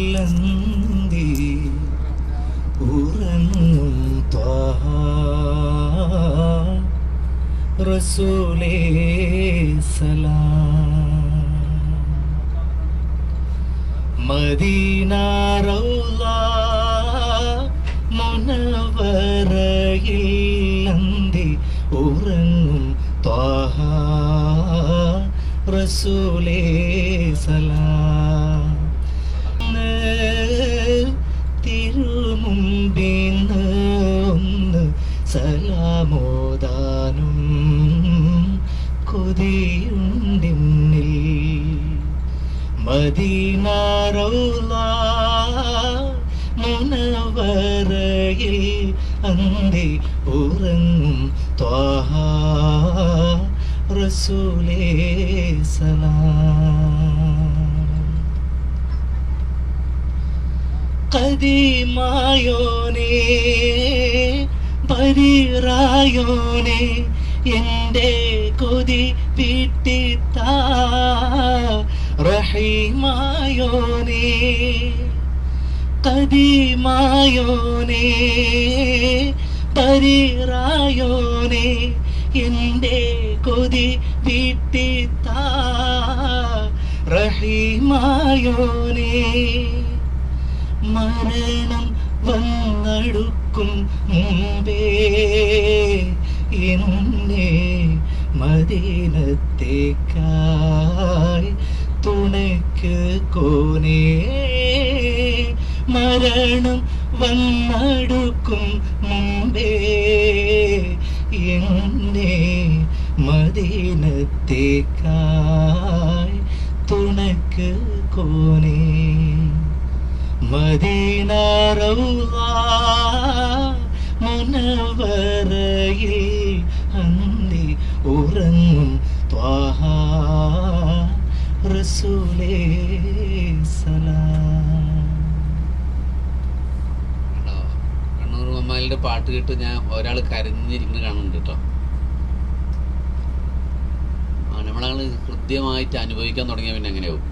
മുനവറയില്ലന്തി ഉറങ്ങും റസൂലേ സലാം. മദീന റൗള മുനവറയില്ലന്തി ഉറങ്ങും റസൂലേ സലാം. തിരുമുമ്പിന്ന് ഒന്ന് സലാമോദാനും കൊതിയുണ്ടിന്നിൽ മദീന റൗള മുനവറയിൽ അന്തി ഉറങ്ങും ത്വാഹ റസൂലേ സലാം. കദിമായോനേ പരിറായോനേ എന്റെ കൊതി വിട്ടിത്ത. റഹീമായോനേ കദിമായോനേ പരിറായോനേ എന്റെ കൊതി വിട്ടിത്ത. റഹീമായോനേ മരണം വന്നടുക്കും മുമ്പേ. എന്നെ മദീനത്തേക്കായി തുണയ്ക്ക് കോനേ. മരണം വന്നടുക്കും മുമ്പേ. മദീനത്തേക്കായി തുണക്ക് കോനേ മദീന മുനവറയിൽ അന്തി ഉറങ്ങും ത്വാഹ റസൂലേ സലാം? കണ്ണൂർ മമ്മാലിന്റെ പാട്ട് കേട്ട് ഞാൻ ഒരാൾ കരഞ്ഞിരിക്കുന്നത് കാണുന്നുണ്ട് കേട്ടോ ആ നമ്മളാൾ കൃത്യമായിട്ട് അനുഭവിക്കാൻ തുടങ്ങിയ പിന്നെ എങ്ങനെയാവും